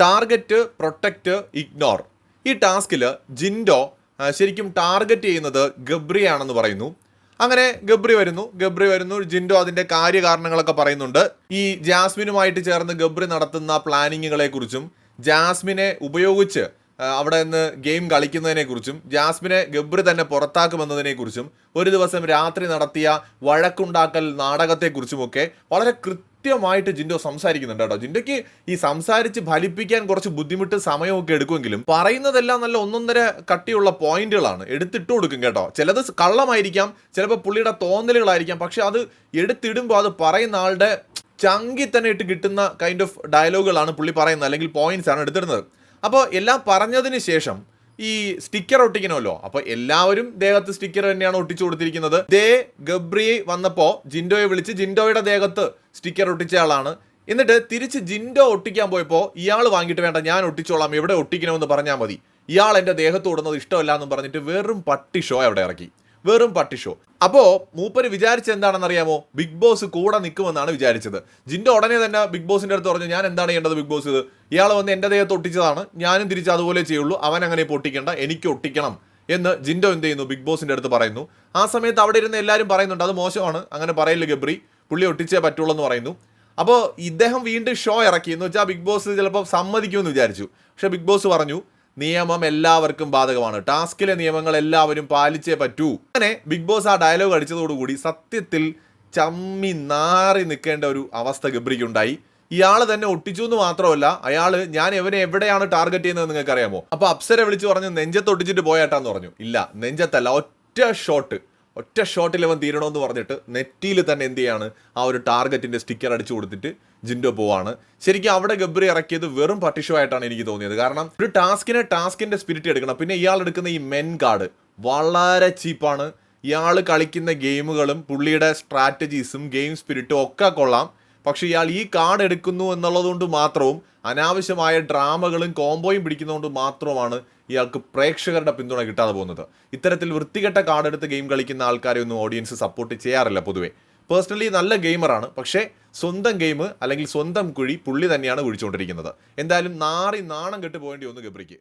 Target protect ignore. ഈ ടാസ്കിൽ ജിൻഡോ ശരിക്കും ടാർഗറ്റ് ചെയ്യുന്നത് ഗബ്രിയാണെന്ന് പറയുന്നു. അങ്ങനെ ഗബ്രി വരുന്നു ഗബ്രി വരുന്നു ജിൻഡോ അതിന്റെ കാര്യകാരണങ്ങളൊക്കെ പറയുന്നുണ്ട്. ഈ ജാസ്മിനുമായിട്ട് ചേർന്ന് ഗബ്രി നടത്തുന്ന പ്ലാനിങ്ങുകളെ കുറിച്ചും ജാസ്മിനെ ഉപയോഗിച്ച് അവിടെ നിന്ന് ഗെയിം കളിക്കുന്നതിനെ കുറിച്ചും ജാസ്മിനെ ഗബ്രി തന്നെ പുറത്താക്കുമെന്നതിനെ കുറിച്ചും ഒരു ദിവസം രാത്രി നടത്തിയ വഴക്കുണ്ടാക്കൽ നാടകത്തെക്കുറിച്ചുമൊക്കെ വളരെ കൃത്യമായിട്ട് ജിൻഡോ സംസാരിക്കുന്നുണ്ട് കേട്ടോ. ജിൻഡോയ്ക്ക് ഈ സംസാരിച്ച് ഫലിപ്പിക്കാൻ കുറച്ച് ബുദ്ധിമുട്ട് സമയമൊക്കെ എടുക്കുമെങ്കിലും പറയുന്നതെല്ലാം നല്ല ഒന്നൊന്നര കട്ടിയുള്ള പോയിന്റുകളാണ്. എടുത്തിട്ട് കൊടുക്കും കേട്ടോ. ചിലത് കള്ളമായിരിക്കാം ചിലപ്പോൾ പുള്ളിയുടെ തോന്നലുകളായിരിക്കാം. പക്ഷെ അത് എടുത്തിടുമ്പോൾ അത് പറയുന്ന ആളുടെ ചങ്കി തന്നെ ഇട്ട് കിട്ടുന്ന കൈൻഡ് ഓഫ് ഡയലോഗുകളാണ് പുള്ളി പറയുന്നത് അല്ലെങ്കിൽ പോയിന്റ്സ് ആണ് എടുത്തിടുന്നത്. അപ്പോൾ എല്ലാം പറഞ്ഞതിന് ശേഷം ഈ സ്റ്റിക്കർ ഒട്ടിക്കണമല്ലോ. അപ്പൊ എല്ലാവരും ദേഹത്ത് സ്റ്റിക്കർ തന്നെയാണ് ഒട്ടിച്ചു കൊടുത്തിരിക്കുന്നത്. ദേ ഗബ്രി വന്നപ്പോ ജിൻഡോയെ വിളിച്ച് ജിൻഡോയുടെ ദേഹത്ത് സ്റ്റിക്കർ ഒട്ടിച്ച ആളാണ്. എന്നിട്ട് തിരിച്ച് ജിൻഡോ ഒട്ടിക്കാൻ പോയപ്പോ ഇയാൾ വാങ്ങിയിട്ട് വേണ്ട ഞാൻ ഒട്ടിച്ചോളാം എവിടെ ഒട്ടിക്കണമെന്ന് പറഞ്ഞാൽ മതി. ഇയാൾ എന്റെ ദേഹത്ത് ഓടുന്നത് ഇഷ്ടമല്ല എന്ന് പറഞ്ഞിട്ട് വെറും പട്ടി ഷോ അവിടെ ഇറക്കി. വെറും പട്ടി ഷോ അപ്പോ മൂപ്പര് വിചാരിച്ച എന്താണെന്ന് അറിയാമോ ബിഗ് ബോസ് കൂടെ നിൽക്കുമെന്നാണ് വിചാരിച്ചത്. ജിൻഡോ ഉടനെ തന്നെ ബിഗ് ബോസിന്റെ അടുത്ത് പറഞ്ഞു ഞാൻ എന്താണ് ചെയ്യേണ്ടത് ബിഗ് ബോസ് ഇത്? ഇയാൾ വന്ന് എന്റെ ദേഹത്ത് ഒട്ടിച്ചതാണ്. ഞാനും തിരിച്ച് അതുപോലെ ചെയ്യുള്ളൂ. അവൻ അങ്ങനെ പൊട്ടിക്കേണ്ട എനിക്ക് ഒട്ടിക്കണം. എന്ന് ജിൻഡോ എന്ത് ചെയ്യുന്നു? ബിഗ് ബോസിന്റെ അടുത്ത് പറയുന്നു. ആ സമയത്ത് അവിടെ ഇരുന്ന് എല്ലാവരും പറയുന്നുണ്ട് അത് മോശമാണ്. അങ്ങനെ പറയില്ല ഗബ്രി? പുള്ളി ഒട്ടിച്ചേ പറ്റുള്ളൂ എന്ന് പറയുന്നു. അപ്പോൾ ഇദ്ദേഹം വീണ്ടും ഷോ ഇറക്കി. എന്ന് വെച്ചാൽ ബിഗ് ബോസ് ചിലപ്പോൾ സമ്മതിക്കുമെന്ന് വിചാരിച്ചു. പക്ഷെ ബിഗ് ബോസ് പറഞ്ഞു നിയമം എല്ലാവർക്കും ബാധകമാണ്. ടാസ്കിലെ നിയമങ്ങൾ എല്ലാവരും പാലിച്ചേ പറ്റൂ. അങ്ങനെ ബിഗ് ബോസ് ആ ഡയലോഗ് അടിച്ചതോടുകൂടി സത്യത്തിൽ ചമ്മി നാറി നിൽക്കേണ്ട ഒരു അവസ്ഥ ഗബ്രിക്കുണ്ടായി. ഇയാൾ തന്നെ ഒട്ടിച്ചു എന്ന് മാത്രമല്ല അയാൾ ഞാൻ ഇവനെ എവിടെയാണ് ടാർഗറ്റ് ചെയ്യുന്നത് നിങ്ങൾക്ക് അറിയാമോ അപ്പൊ അപ്സരെ വിളിച്ച് പറഞ്ഞു നെഞ്ചത്ത് ഒട്ടിച്ചിട്ട് പോയാട്ടാന്ന് പറഞ്ഞു. ഇല്ല നെഞ്ചത്തല്ല ഒറ്റ ഷോട്ട് ഒറ്റ ഷോട്ടിൽ അവൻ തീരണമെന്ന് പറഞ്ഞിട്ട് നെറ്റിയിൽ തന്നെ എന്ത് ചെയ്യാണ്? ആ ഒരു ടാർഗറ്റിന്റെ സ്റ്റിക്കർ അടിച്ചു കൊടുത്തിട്ട് ജിൻഡോ പോവാണ്. ശരിക്കും അവിടെ ഗബ്രി ഇറക്കിയത് വെറും പട്ടിഷോ ആയിട്ടാണ് എനിക്ക് തോന്നിയത്. കാരണം ഒരു ടാസ്കിനെ ടാസ്കിന്റെ സ്പിരിറ്റ് എടുക്കണം. പിന്നെ ഇയാൾ എടുക്കുന്ന ഈ മെൻ കാർഡ് വളരെ ചീപ്പാണ് ഇയാൾ കളിക്കുന്ന ഗെയിമുകളും പുള്ളിയുടെ സ്ട്രാറ്റജീസും ഗെയിം സ്പിരിറ്റും ഒക്കെ കൊള്ളാം. പക്ഷെ ഇയാൾ ഈ കാർഡ് എടുക്കുന്നു എന്നുള്ളതുകൊണ്ട് മാത്രവും അനാവശ്യമായ ഡ്രാമകളും കോംബോയും പിടിക്കുന്നതുകൊണ്ട് മാത്രമാണ് ഇയാൾക്ക് പ്രേക്ഷകരുടെ പിന്തുണ കിട്ടാതെ പോകുന്നത്. ഇത്തരത്തിൽ വൃത്തികെട്ട കാർഡ് എടുത്ത് ഗെയിം കളിക്കുന്ന ആൾക്കാരെ ഒന്നും ഓഡിയൻസ് സപ്പോർട്ട് ചെയ്യാറില്ല പൊതുവെ. പേഴ്സണലി നല്ല ഗെയിമറാണ് പക്ഷേ സ്വന്തം ഗെയിം അല്ലെങ്കിൽ സ്വന്തം കുഴി പുള്ളി തന്നെയാണ് കുഴിച്ചുകൊണ്ടിരിക്കുന്നത്. എന്തായാലും നാറി നാണം കെട്ട് പോകേണ്ടി ഒന്ന് ഗബ്രിക്ക്.